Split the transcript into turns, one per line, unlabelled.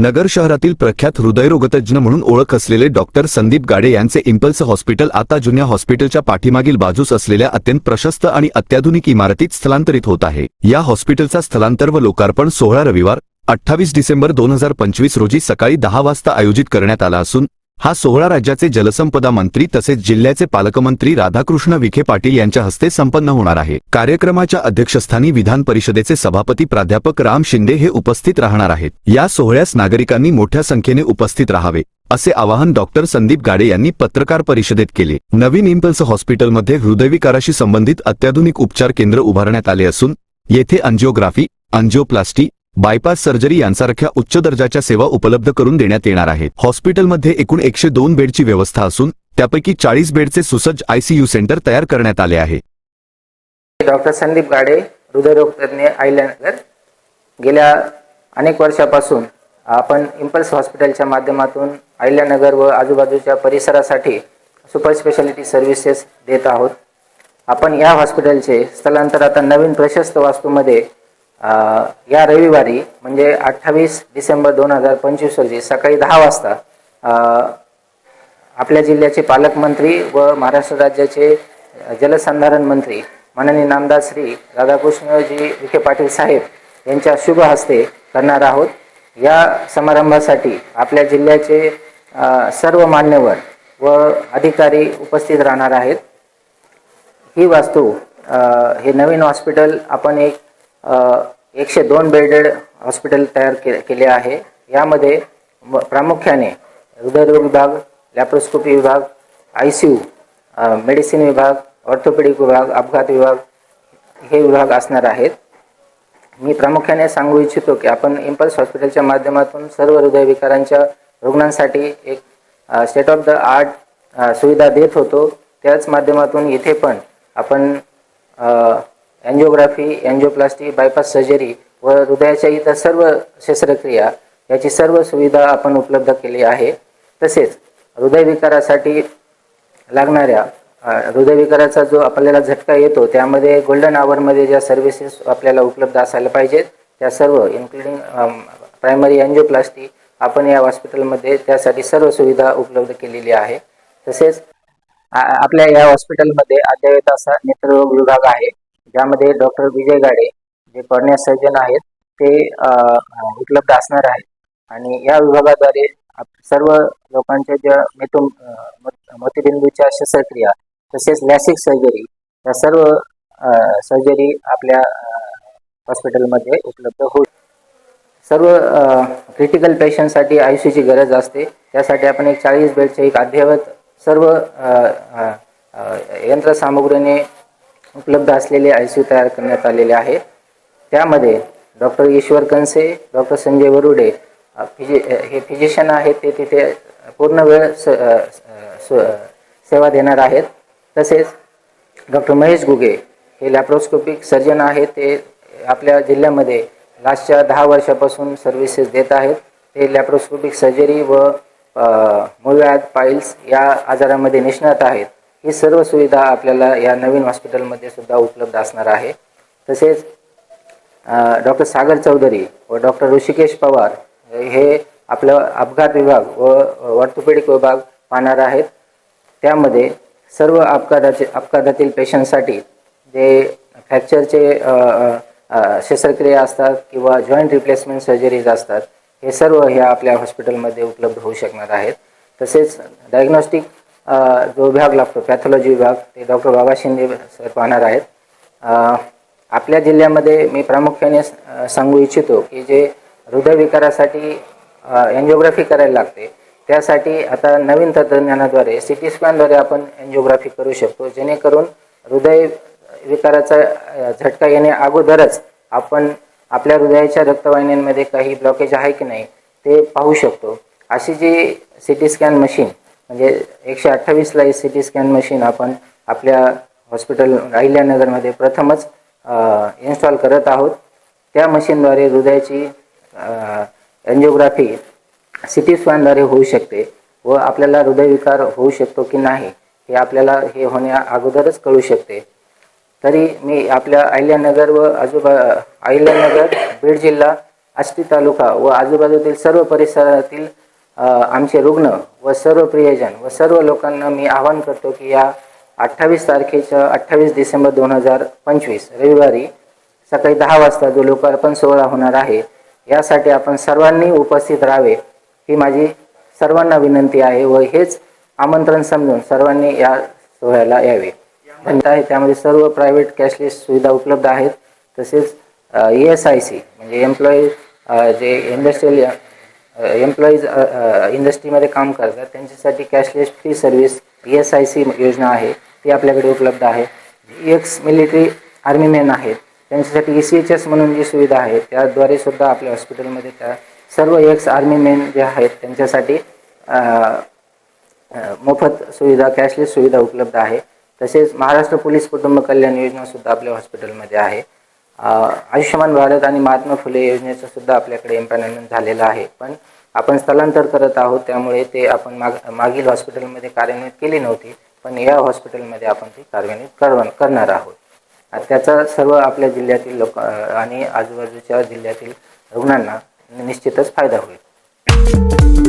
नगर शहरातील प्रख्यात हृदयरोगतज्ञ म्हणून ओळख असलेले डॉक्टर संदीप गाडे यांचे इम्पल्स हॉस्पिटल आता जुन्या हॉस्पिटलच्या पाठीमागील बाजूस असलेल्या अत्यंत प्रशस्त आणि अत्याधुनिक इमारतीत स्थलांतरित होत आहे. या हॉस्पिटलचा स्थलांतर व लोकार्पण सोहळा रविवार अठ्ठावीस डिसेंबर दोन हजार पंचवीस रोजी सकाळी दहा वाजता आयोजित करण्यात आला असून हा सोहळा राज्याचे जलसंपदा मंत्री तसेच जिल्ह्याचे पालकमंत्री राधाकृष्ण विखे पाटील यांच्या हस्ते संपन्न होणार आहे. कार्यक्रमाच्या अध्यक्षस्थानी विधान परिषदेचे सभापती प्राध्यापक राम शिंदे हे उपस्थित राहणार आहेत. या सोहळ्यास नागरिकांनी मोठ्या संख्येने उपस्थित राहावे असे आवाहन डॉक्टर संदीप गाडे यांनी पत्रकार परिषदेत केले. नवीन इम्पल्स हॉस्पिटलमध्ये हृदयविकाराशी संबंधित अत्याधुनिक उपचार केंद्र उभारण्यात आले असून येथे अंजिओग्राफी अंजिओप्लास्टी बायपास सर्जरी यांसारख्या उच्च दर्जाच्या सेवा उपलब्ध करून देण्यात येणार आहेत. हॉस्पिटलमध्ये एकूण एकशे दोन बेडची व्यवस्था असून त्यापैकी चाळीस बेडचे सुसज्ज आयसीयू सेंटर तयार करण्यात आले आहे.
डॉक्टर संदीप गाडे हृदयरोगतज्ञ आयल्यानगर गेल्या अनेक वर्षापासून आपण इम्पल्स हॉस्पिटलच्या माध्यमातून आयल्यानगर व आजूबाजूच्या परिसरासाठी सुपर स्पेशालिटी सर्व्हिसेस देत आहोत. आपण या हॉस्पिटलचे स्थलांतर आता नवीन प्रशस्त वास्तूमध्ये या रविवारी म्हणजे अठ्ठावीस डिसेंबर दोन हजार पंचवीस रोजी सकाळी दहा वाजता आपल्या जिल्ह्याचे पालकमंत्री व महाराष्ट्र राज्याचे जलसंधारण मंत्री माननीय नामदार श्री राधाकृष्णजी विखे पाटील साहेब यांच्या शुभ हस्ते करणार आहोत. या समारंभासाठी आपल्या जिल्ह्याचे सर्व मान्यवर व अधिकारी उपस्थित राहणार आहेत. ही वास्तू हे नवीन हॉस्पिटल आपण एक एकशे दोन बेडेड हॉस्पिटल तयार के केले आहे. यामध्ये प्रामुख्याने हृदयरोग विभाग लॅप्रोस्कोपी विभाग आय सी यू मेडिसिन विभाग ऑर्थोपेडिक विभाग अपघात विभाग हे विभाग असणार आहेत. मी प्रामुख्याने सांगू इच्छितो की आपण इम्पल्स हॉस्पिटलच्या माध्यमातून सर्व हृदयविकारांच्या रुग्णांसाठी एक स्टेट ऑफ द आर्ट सुविधा देत होतो. त्याच माध्यमातून इथे पण आपण अँजिओग्राफी अँजिओप्लास्टी बायपास सर्जरी व हृदयाच्या इतर सर्व शस्त्रक्रिया याची सर्व सुविधा आपण उपलब्ध केली आहे. तसेच हृदयविकारासाठी लागणाऱ्या हृदयविकाराचा जो आपल्याला झटका येतो त्यामध्ये गोल्डन आवरमध्ये ज्या सर्व्हिसेस आपल्याला उपलब्ध असायला पाहिजेत त्या सर्व इन्क्लुडिंग प्रायमरी अँजिओप्लास्टी आपण या हॉस्पिटलमध्ये त्यासाठी सर्व सुविधा उपलब्ध केलेली आहे. तसेच आपल्या या हॉस्पिटलमध्ये अद्ययावत असा नेत्ररोग विभाग आहे. ज्यामध्ये डॉक्टर विजय गाडे जे कॉर्निया सर्जन आहेत ते उपलब्ध असणार आहेत. आणि या विभागाद्वारे सर्व लोकांच्या ज्या मेतून मोतीबिंदूच्या शस्त्रक्रिया तसेच लॅसिक सर्जरी या सर्व सर्जरी आपल्या हॉस्पिटलमध्ये उपलब्ध होईल सर्व क्रिटिकल पेशंटसाठी आय गरज असते. त्यासाठी आपण एक चाळीस बेडचे एक अद्ययावत सर्व यंत्रसामुग्रीने उपलब्ध असलेले आय सी तयार करण्यात आलेले आहे. त्यामध्ये डॉक्टर ईश्वर कनसे डॉक्टर संजय वरुडे फिजि हे फिजिशियन आहेत ते तिथे पूर्ण वेळ स सेवा देणार आहेत. तसेच डॉक्टर महेश गुगे हे लॅप्रोस्कोपिक सर्जन आहेत ते आपल्या जिल्ह्यामध्ये लास्टच्या दहा वर्षापासून सर्व्हिसेस देत आहेत. ते लॅप्रोस्कोपिक सर्जरी व अ, मूळव्याध पाईल्स या आजारामध्ये निष्णात आहेत. ही सर्व सुविधा आपल्याला या नवीन हॉस्पिटलमध्ये सुद्धा उपलब्ध असणार आहे. तसेच डॉक्टर सागर चौधरी व डॉक्टर ऋषिकेश पवार हे आपलं अपघात विभाग व ऑर्थोपेडिक विभाग पाहणार आहेत. त्यामध्ये सर्व अपघाताचे अपघातातील पेशंटसाठी जे फ्रॅक्चरचे शस्त्रक्रिया असतात किंवा जॉईंट रिप्लेसमेंट सर्जरीज असतात हे सर्व ह्या आपल्या हॉस्पिटलमध्ये उपलब्ध होऊ शकणार आहेत. तसेच डायग्नॉस्टिक जो विभाग लागतो पॅथॉलॉजी विभाग ते डॉक्टर बाबा शिंदे सर पाहणार आहेत. आपल्या जिल्ह्यामध्ये मी प्रामुख्याने सांगू इच्छितो की जे हृदयविकारासाठी एन्जिओग्राफी करायला लागते त्यासाठी आता नवीन तंत्रज्ञानाद्वारे सी टी स्कॅनद्वारे आपण एन्जिओग्राफी करू शकतो जेणेकरून हृदय विकाराचा झटका येणे अगोदरच आपण आपल्या हृदयाच्या रक्तवाहिन्यांमध्ये काही ब्लॉकेज आहे की नाही ते पाहू शकतो. अशी जी सी टी स्कॅन मशीन म्हणजे एकशे अठ्ठावीसला सी टी स्कॅन मशीन आपण आपल्या हॉस्पिटल अहिल्यानगरमध्ये प्रथमच इन्स्टॉल करत आहोत. त्या मशीनद्वारे हृदयाची एन्जिओग्राफी सी टी स्कॅनद्वारे होऊ शकते व आपल्याला हृदयविकार होऊ शकतो की नाही हे आपल्याला हे होण्या अगोदरच कळू शकते. तरी मी आपल्या अहिल्यानगर व आजूबा अहिल्यानगर बीड जिल्हा आष्टी तालुका व आजूबाजूतील सर्व परिसरातील आमचे रुग्ण व सर्व प्रियजन व सर्व लोकांना मी आवाहन करतो की या अठ्ठावीस तारखेच्या अठ्ठावीस डिसेंबर दोन हजार पंचवीस रविवारी सकाळी दहा वाजता जो लोकार्पण सोहळा होणार आहे यासाठी आपण सर्वांनी उपस्थित राहावे ही माझी सर्वांना विनंती आहे व हेच आमंत्रण समजून सर्वांनी या सोहळ्याला यावे. धन्यवाद. आहे त्यामध्ये सर्व प्रायव्हेट कॅशलेस सुविधा उपलब्ध आहेत तसेच ई एस आय सी म्हणजे एम्प्लॉई जे इंडस्ट्रियल एम्प्लॉईज इंडस्ट्रीमध्ये काम करतात. त्यांच्यासाठी cashless free service E S I C योजना आहे. ती आपल्याकडे उपलब्ध आहे. एक्स मिलिटरी आर्मी मॅन आहेत. त्यांच्यासाठी ई सी एच एस म्हणून जी सुविधा आहे त्याद्वारे सुद्धा आपल्या हॉस्पिटलमध्ये त्या सर्व एक्स आर्मी मेन जे आहेत त्यांच्यासाठी मोफत सुविधा कॅशलेस सुविधा उपलब्ध आहे. तसेच महाराष्ट्र पोलीस कुटुंब कल्याण योजनासुद्धा आपल्या हॉस्पिटलमध्ये आहे. आयुष्यमान भारत आणि महात्मा फुले योजनेचं सुद्धा आपल्याकडे एम्पॅनलमेंट झालेलं आहे. पण आपण स्थलांतर करत आहोत त्यामुळे ते आपण माग मागील हॉस्पिटलमध्ये कार्यान्वित केली नव्हती पण या हॉस्पिटलमध्ये आपण ती कार्यान्वित करव करणार आहोत. त्याचा सर्व आपल्या जिल्ह्यातील लोक आणि आजूबाजूच्या जिल्ह्यातील रुग्णांना निश्चितच फायदा होईल.